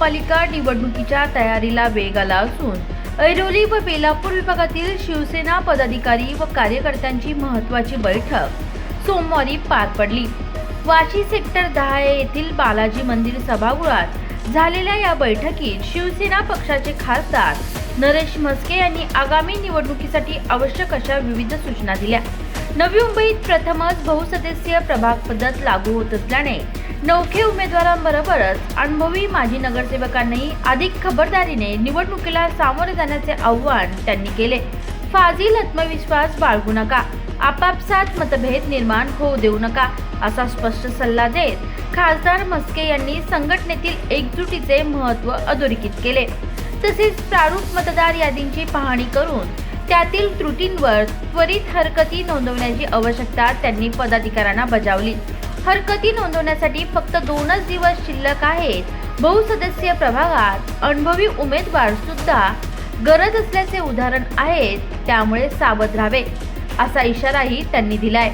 महापालिका निवडणुकीच्या तयारीला वेग आला असून ऐरोली व बेलापूर विभागातील शिवसेना पदाधिकारी व कार्यकर्त्यांची महत्त्वाची बैठक सोमवारी पार पडली. वाशी सेक्टर दहा येथील बालाजी मंदिर सभागृहात झालेल्या या बैठकीत शिवसेना पक्षाचे खासदार नरेश म्हस्के यांनी आगामी निवडणुकीसाठी आवश्यक अशा विविध सूचना दिल्या. नवी मुंबईत प्रथमच बहुसदस्यीय प्रभाग पद्धत लागू होत असल्याने नौखे उमेदवारांबरोबरच अनुभवी माजी नगरसेवकांनाही अधिक खबरदारीने निवडणुकीला सामोरे जाण्याचे आव्हान त्यांनी केले. फाजील आत्मविश्वास बाळगू नका. आपापसात मतभेद निर्माण होऊ देऊ नका असा स्पष्ट सल्ला देत खासदार मस्के यांनी संघटनेतील एकजुटीचे महत्त्व अधोरेखित केले. तसेच प्रारूप मतदार यादींची पाहणी करून त्यातील त्रुटींवर त्वरित हरकती नोंदवण्याची आवश्यकता त्यांनी पदाधिकाऱ्यांना बजावली. हरकती नोंदवण्यासाठी फक्त दोनच दिवस शिल्लक आहेत. बहुसदस्यीय प्रभागात अनुभवी उमेदवार सुद्धा गरज असल्याचे उदाहरण आहेत त्यामुळे सावध राहावे असा इशाराही त्यांनी दिलाय.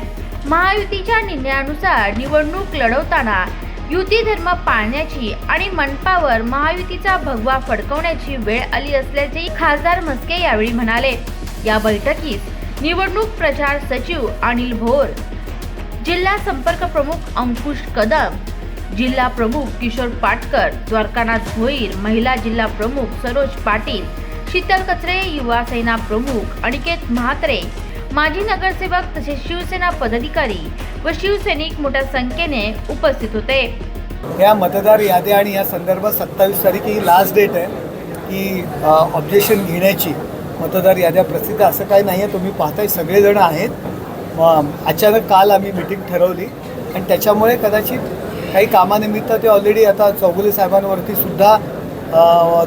महायुतीच्या निर्णयानुसार निवडणूक लढवताना युती धर्म पाळण्याची आणि मनपावर महायुतीचा भगवा फडकवण्याची वेळ आली असल्याचे खासदार म्हस्के यावेळी म्हणाले. या बैठकीत निवडणूक प्रचार सचिव अनिल भोर जिल्हा संपर्क प्रमुख अंकुश कदम जिल्हा प्रमुख किशोर पाटकर द्वारकानाथ भोईर महिला जिल्हा प्रमुख सरोज पाटील शीतल कचरे युवा सेना प्रमुख अनिकेत म्हात्रे माजी नगरसेवक तसेच शिवसेना पदाधिकारी व शिवसैनिक मोठ्या संख्येने उपस्थित होते. या मतदार याद्या आणि या संदर्भात सत्तावीस तारीख ही लास्ट डेट आहे की ऑब्जेक्शन घेण्याची मतदार याद्या प्रसिद्ध असं काही नाही आहे तुम्ही पाहताय सगळेजण आहेत. अचानक काल आम्ही मिटिंग ठरवली. आणि त्याच्यामुळे कदाचित काही कामानिमित्त ते ऑलरेडी आता चौगुले साहेबांवरती सुद्धा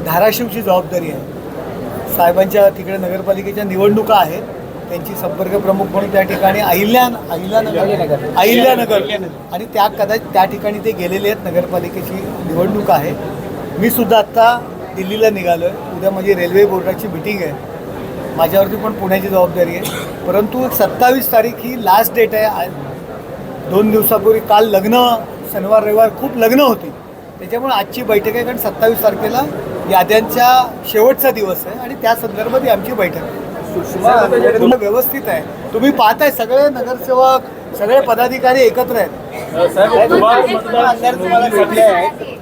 धाराशिवची जबाबदारी आहे. साहेबांच्या तिकडे नगरपालिकेच्या निवडणुका आहेत. त्यांची संपर्क प्रमुख म्हणून त्या ठिकाणी अहिल्या अहिल्यानगर. अहिल्यानगर. आणि त्या कदाचित त्या ठिकाणी ते गेलेले आहेत नगरपालिकेची निवडणूक आहे. मी सुद्धा आत्ता दिल्लीला निघालो आहे उद्या माझी रेल्वे बोर्डाची मिटिंग आहे. माझ्यावरती पण पुण्याची जबाबदारी आहे. परंतु सत्तावीस तारीख ही लास्ट डेट आहे. दोन दिवसापूर्वी काल लग्न शनिवार रविवार खूप लग्न होती. त्याच्यामुळे आजची बैठक आहे कारण सत्तावीस तारखेला याद्यांचा शेवटचा दिवस आहे आणि त्या संदर्भात ही आमची बैठक आहे. व्यवस्थित आहे. तुम्ही पाहताय सगळे नगरसेवक सगळे पदाधिकारी एकत्र आहेत.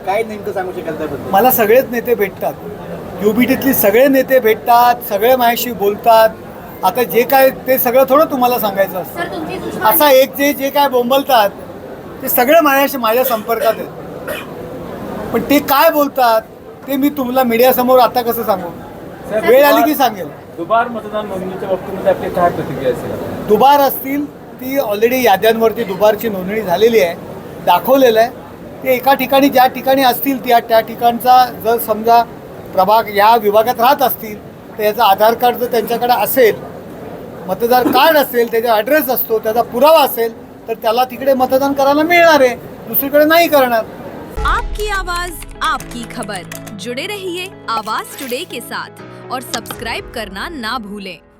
काय नेमकं सांगू शकाल मला सगळेच नेते भेटतात. युबीटीतली सगळे नेते भेटतात सगळे माझ्याशी बोलतात. आता जे काय ते सगळं थोडं तुम्हाला सांगायचं असतं. असा एक जे जे काय बोंबलतात ते सगळे माझ्याशी माझ्या संपर्कात आहेत. पण ते काय बोलतात ते मी तुम्हाला मीडियासमोर आता कसं सांगू? वेळ आली की सांगेल. दुबार मतदान नोंदणीच्या बाबतीमध्ये आपली काय प्रतिक्रिया असेल? दुबार असतील ती ऑलरेडी याद्यांवरती दुबारची नोंदणी झालेली आहे दाखवलेलं आहे. ते एका ठिकाणी ज्या ठिकाणी असतील त्या त्या ठिकाणचा जर समजा प्रभाग या विभागात राहत असतील तर याचा आधार कार्ड जर त्यांच्याकडे असेल मतदार कार्ड असेल त्याचा ॲड्रेस असतो त्याचा पुरावा असेल तर त्याला तिकडे मतदान करायला मिळणार आहे दुसरीकडे नाही करणार. आपकी आवाज आपकी खबर. जुड़े रहिए आवाज टुडे के साथ और सब्सक्राइब करना ना भूलें।